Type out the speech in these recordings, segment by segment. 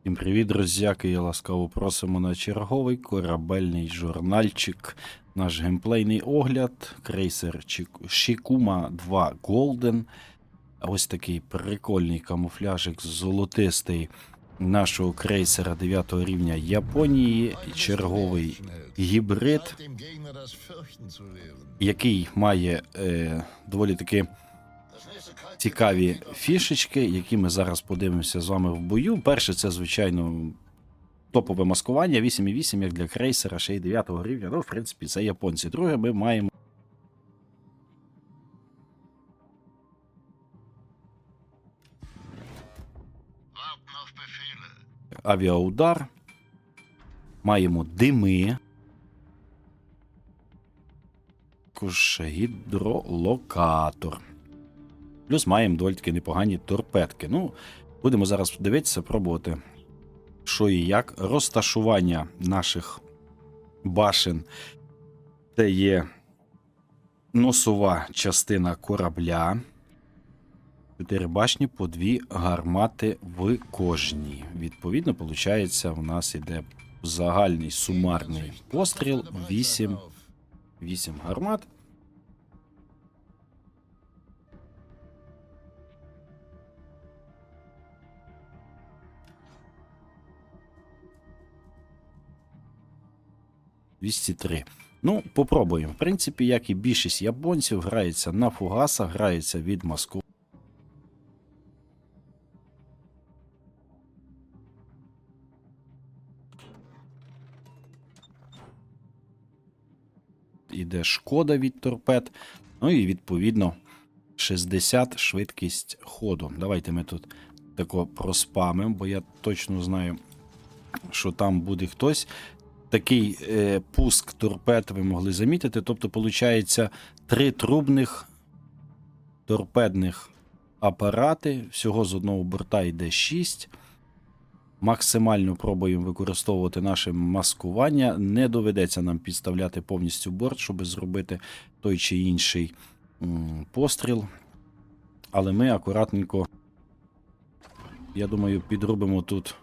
Всім привіт, друзяки! Я ласкаво просимо на черговий корабельний журнальчик. Наш геймплейний огляд. Крейсер Shikuma 2 Golden. Ось такий прикольний камуфляжик золотистий нашого крейсера 9 рівня Японії. Черговий гібрид, який має е, доволі таки цікаві фішечки, які ми зараз подивимося з вами в бою. Перше, це, звичайно, топове маскування 8,8, як для крейсера, ще й 9 рівня. Ну, в принципі, це японці. Друге, ми маємо. Авіаудар. Маємо дими. Також гідролокатор. Плюс маємо доволі таки непогані торпедки. Ну, будемо зараз дивитися, пробувати, що і як. Розташування наших башен. Це є носова частина корабля. Чотири башні по дві гармати в кожній. Відповідно, виходить, у нас іде загальний сумарний постріл 8, 8 гармат. «203». Ну, попробуємо. В принципі, як і більшість японців, грається на фугасах, грається від Москви. Іде шкода від торпед. Ну і відповідно 60 швидкість ходу. Давайте ми тут тако проспамимо, бо я точно знаю, що там буде хтось. Такий е, пуск торпед ви могли замітити. Тобто, виходить, три трубних торпедних апарати. Всього з одного борта йде 6. Максимально пробуємо використовувати наше маскування. Не доведеться нам підставляти повністю борт, щоб зробити той чи інший постріл. Але ми акуратненько, я думаю, підробимо тут.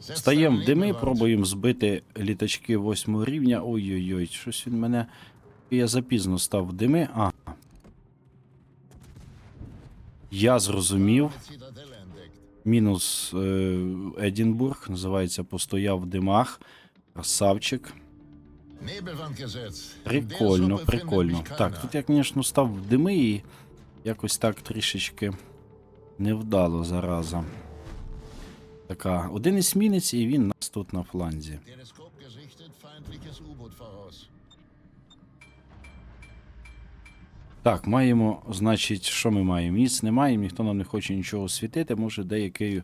Стаємо в дими, пробуємо збити літачки 8 рівня. Ой-ой-ой, щось він мене. Я запізно став в дими. А. Я зрозумів. Мінус е, Едінбург, називається Постояв в димах. Красавчик. Прикольно, прикольно. Так, тут я, звісно, став в дими і якось так трішечки невдало зараза. Така, один есмінець, і він нас тут на фланзі. Так, маємо, значить, що ми маємо? Міць не маємо, ніхто нам не хоче нічого світити. Може, деякою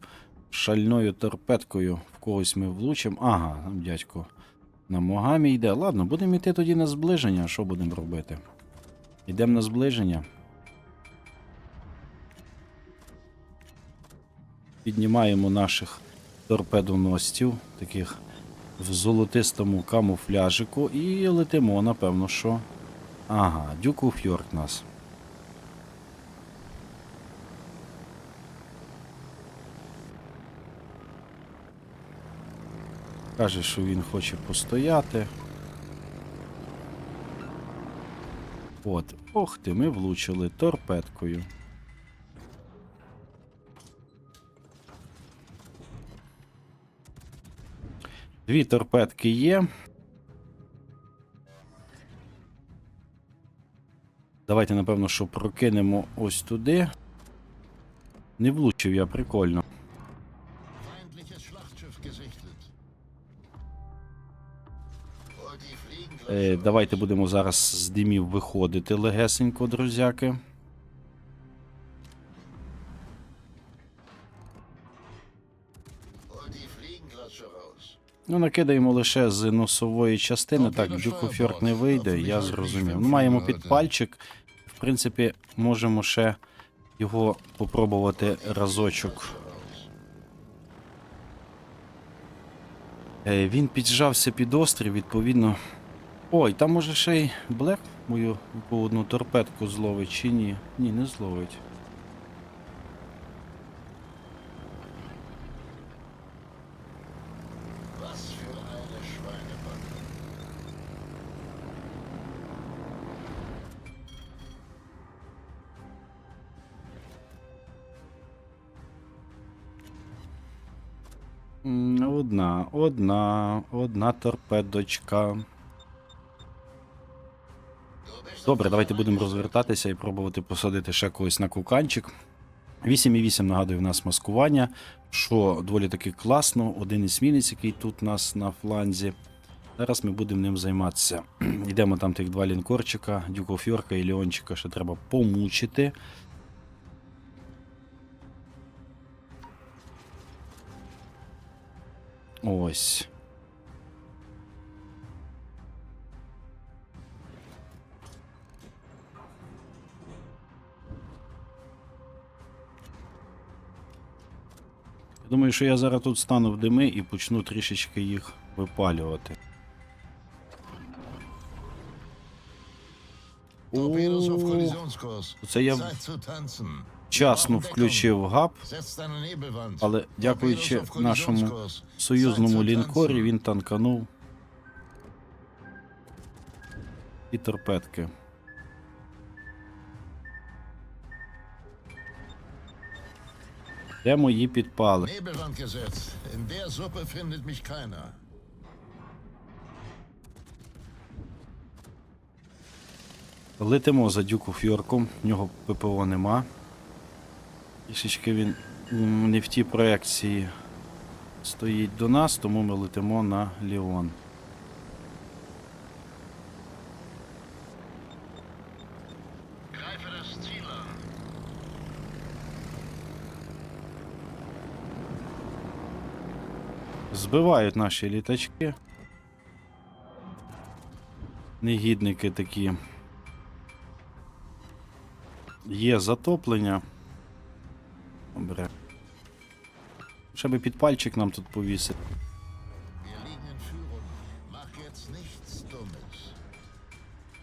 шальною торпедкою в когось ми влучимо. Ага, там дядько на Могамі йде. Ладно, будемо йти тоді на зближення. Що будемо робити? Йдемо на зближення. Піднімаємо наших торпедоносців, таких в золотистому камуфляжику, і летимо, напевно, що. Ага, Дюку Фьорк нас. Каже, що він хоче постояти. От, ох ти, ми влучили торпедкою. Дві торпедки є. Давайте, напевно, що прокинемо ось туди. Не влучив я, прикольно. Е, давайте будемо зараз з димів виходити легесенько, друзяки. Ну, накидаємо лише з носової частини. Так, Дюку Фьорк не вийде, я зрозумів. Ну, маємо підпальчик. В принципі, можемо ще його попробувати разочок. Е, Він піджався під острів, відповідно. Ой, там може ще й Блек мою яку одну торпедку зловить чи ні? Ні, не зловить. Одна, одна, торпедочка. Добре, давайте будемо розвертатися і пробувати посадити ще когось на куканчик. 8,8 нагадую, в нас маскування, що доволі таки класно. Один есмінець, який тут у нас на фланзі. Зараз ми будемо ним займатися. Йдемо там тих два лінкорчика, Дюкофьорка і Леончика, ще треба помучити. Ось. Я думаю, що я зараз тут стану в дими і почну трішечки їх випалювати. О, Це я. Вчасно включив габ, але дякуючи нашому союзному лінкорі він танканув. І торпедки. Де мої підпали? Летимо за дюку фьорком, в нього ППО нема. Трішечки він не в тій проекції стоїть до нас, тому ми летимо на Ліон. Збивають наші літачки. Негідники такі. Є затоплення. Добре. Ще би підпальчик нам тут повісити.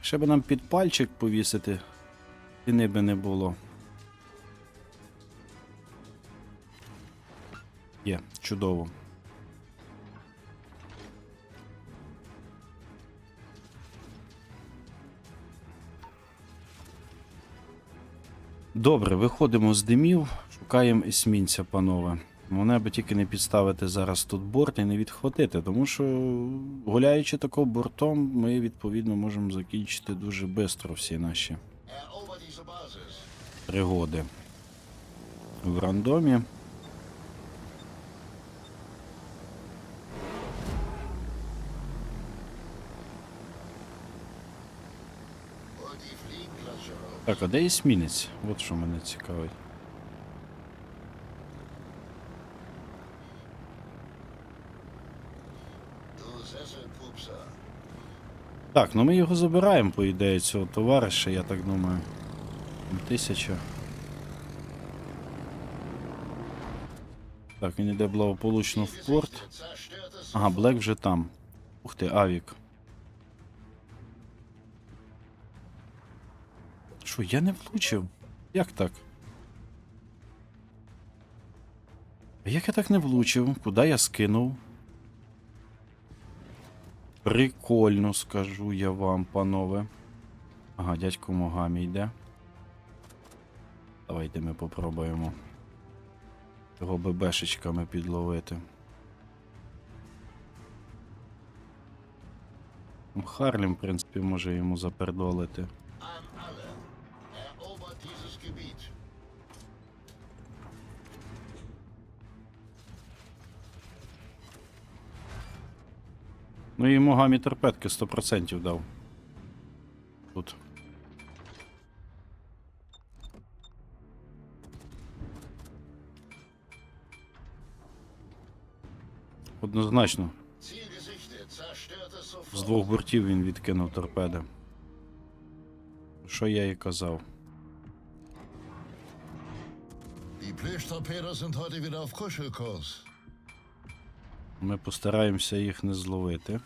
Ще би нам підпальчик повісити. Ціни би не було. Є, чудово. Добре, виходимо з димів, шукаємо есмінця, панове. Мене би тільки не підставити зараз тут борт і не відхватити, тому що гуляючи тако бортом, ми відповідно можемо закінчити дуже швидко всі наші пригоди в рандомі. Так, а де есмінець? От що мене цікавить. Так, ну ми його забираємо, по ідеї, цього товариша, я так думаю. Тисяча. Так, він іде благополучно в порт. Ага, Блек вже там. Ух ти, Авік. Що, я не влучив? Як так? А Як я так не влучив? Куди я скинув? Прикольно, скажу я вам, панове. Ага, дядько Могамі йде. Давайте ми попробуємо його ББшечками підловити. Ну, Харлім, в принципі, може йому запердолити. Ну і Могамі торпедки 100% дав. Тут. Однозначно, з двох бортів він відкинув торпеди. Що я і казав. Die Plüschtorpedos sind heute wieder auf Kuschelkurs. Ми постараємося їх не зловити.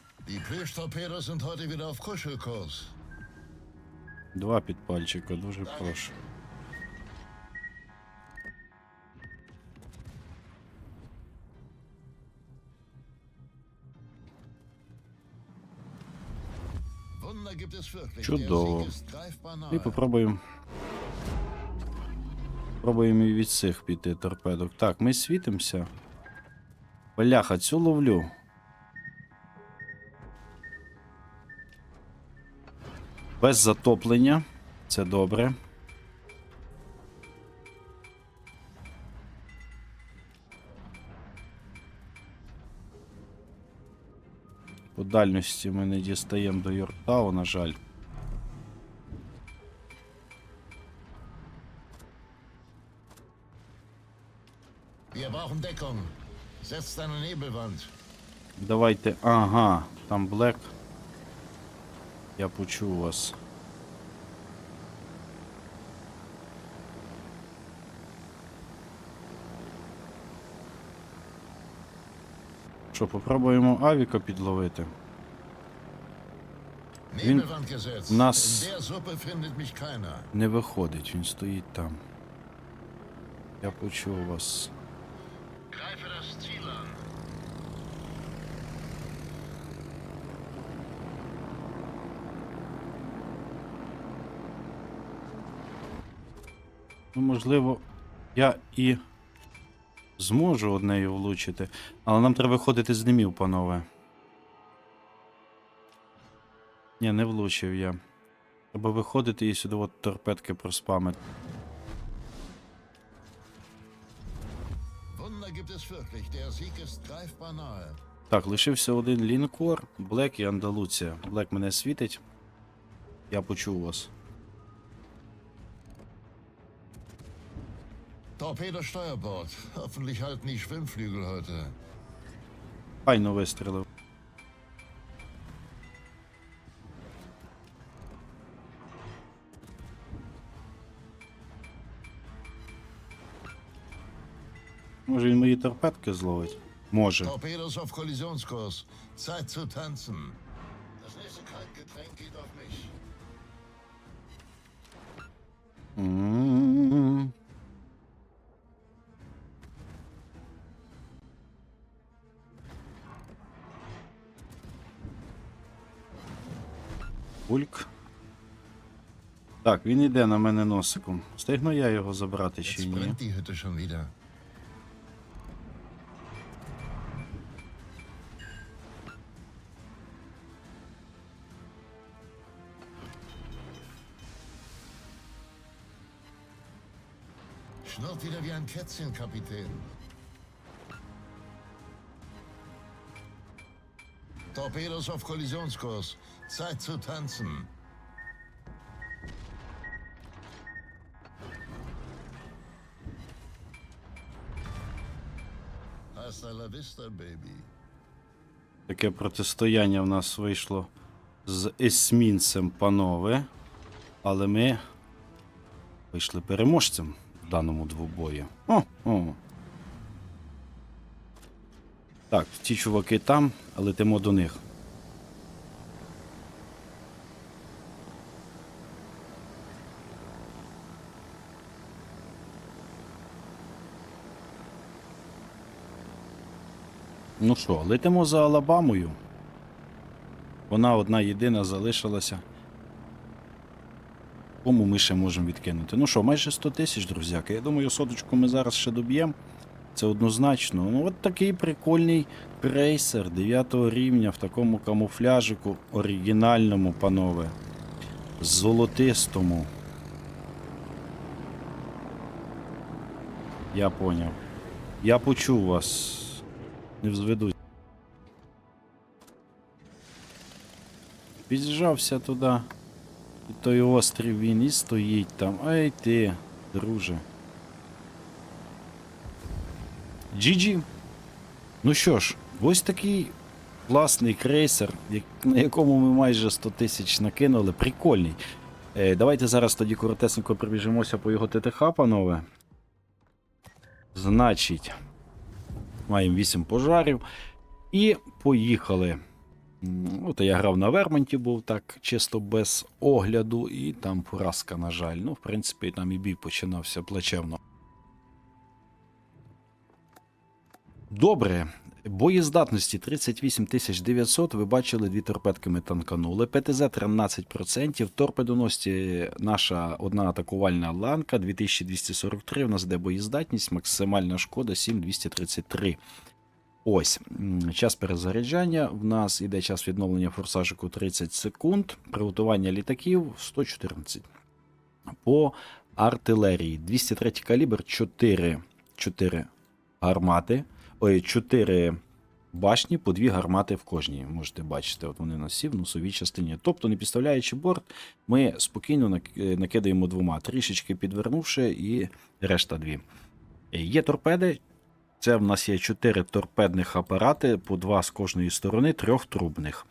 Два підпальчика, дуже прошу. Чудово. І попробуємо. Пробуємо і від цих піти торпедок. Так, ми світимося. Бляха, цю ловлю. Без затоплення. Це добре. По дальності ми не дістаємо до Йорктау, на жаль. Wir brauchen Deckung. Давайте. Ага, там Блек. Я почув вас. Що, попробуємо авіка підловити? Він- keiner. Не виходить, він стоїть там. Я почув вас. Ну, можливо, я і зможу однею влучити, але нам треба виходити з димів, панове. Ні, не влучив я. Треба виходити і сюди от торпедки проспамити. Так, лишився один лінкор, Блек і Андалуція. Блек мене світить. Я почув вас. Torpedo Steuerbord. Hoffentlich halten die Schwimmflügel heute. Файно вистрілив. Може він мої торпедки зловить? Може. Torpedos auf Kollisionskurs. Zeit zu tanzen. Das nächste Kaltgetränk geht auf mich. М. Бульк. Так, він іде на мене носиком. Встигну я його забрати чи ні? Schnurrt wieder wie ein Kätzchen, Kapitän. Torpedos auf Kollisionskurs. Zeit zu tanzen. Hasta la vista, baby. Таке протистояння в нас вийшло з есмінцем, панове. Але ми вийшли переможцем в даному двобої. О, о. Так, ті чуваки там, летимо до них. Ну що, летимо за Алабамою. Вона одна єдина залишилася. Кому ми ще можемо відкинути? Ну що, майже 100 тисяч, друзяки. Я думаю, соточку ми зараз ще доб'ємо. Це однозначно. Ну, от такий прикольний крейсер 9 рівня в такому камуфляжику оригінальному, панове. Золотистому. Я поняв. Я почув вас. Не взведуть. Під'їжджався туди. І той острів він і стоїть там. Ай ти, друже. GG. Ну що ж, ось такий класний крейсер, на якому ми майже 100 тисяч накинули. Прикольний. Е, давайте зараз тоді коротесенько прибіжимося по його ТТХ, панове. Значить, маємо 8 пожарів. І поїхали. От я грав на Вермонті, був так чисто без огляду, і там поразка, на жаль. Ну, в принципі, там і бій починався плачевно. Добре. Боєздатності 38 900. Ви бачили, дві торпедки ми танканули. ПТЗ 13%. Торпедоносці наша одна атакувальна ланка 2243. У нас де боєздатність, максимальна шкода 7233. Ось час перезаряджання. В нас іде час відновлення форсажику 30 секунд. Приготування літаків 114. По артилерії 203 калібр, 4, 4 гармати. Ой, 4 башні по 2 гармати в кожній. Можете бачити, от вони всі в носовій частині. Тобто, не підставляючи борт, ми спокійно е, накидаємо двома, трішечки підвернувши, і решта дві. Е, Є торпеди. Це в нас є 4 торпедних апарати, по 2 з кожної сторони, трьох трубних.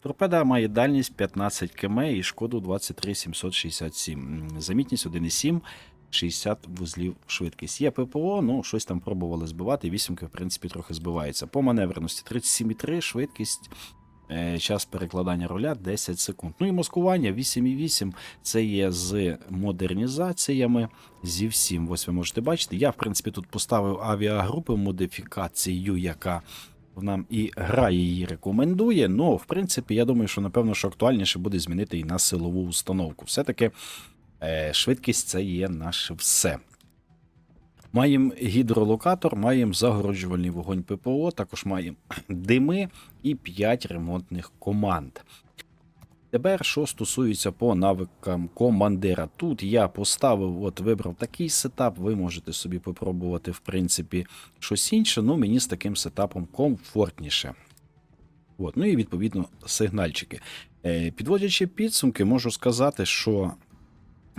Торпеда має дальність 15 км і шкоду 23 767. Замітність 1,7, 60 вузлів швидкість. Є ППО, ну щось там пробували збивати. Вісімки, в принципі, трохи збивається. По маневреності 37,3, швидкість. е, Час перекладання руля 10 секунд. Ну і маскування 8,8 це є з модернізаціями зі всім. Ось ви можете бачити. Я, в принципі, тут поставив авіагрупи модифікацію, яка нам і гра її рекомендує. Ну, в принципі, я думаю, що напевно, що актуальніше буде змінити і на силову установку. Все-таки швидкість це є наше все. Маємо гідролокатор, маємо загороджувальний вогонь ППО, також маємо дими і 5 ремонтних команд. Тепер, що стосується по навикам командира, тут я поставив, от вибрав такий сетап. Ви можете собі попробувати, в принципі, щось інше. Ну, мені з таким сетапом комфортніше. От, ну і відповідно сигнальчики. Е, Підводячи підсумки, можу сказати, що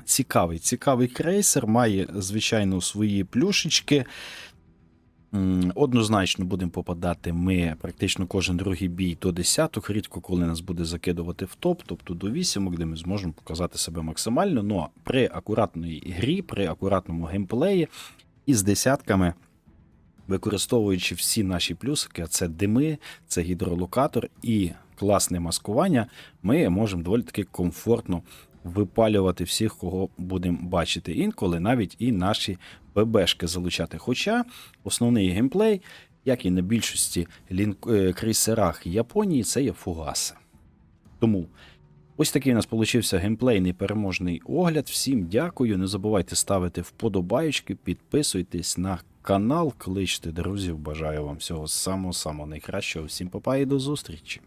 цікавий, цікавий крейсер має, звичайно, свої плюшечки. Однозначно будемо попадати ми практично кожен другий бій до десяток, рідко коли нас буде закидувати в топ, тобто до вісімок, де ми зможемо показати себе максимально. Но при акуратній грі, при акуратному геймплеї і з десятками, використовуючи всі наші плюсики, а це дими, це гідролокатор і класне маскування, ми можемо доволі таки комфортно випалювати всіх, кого будемо бачити. Інколи навіть і наші ББшки залучати. Хоча основний геймплей, як і на більшості е, крейсерах Японії, це є фугаси. Тому ось такий у нас получився геймплейний переможний огляд. Всім дякую. Не забувайте ставити вподобайки, підписуйтесь на канал, кличте друзів. Бажаю вам всього самого самого найкращого. Всім папа і до зустрічі!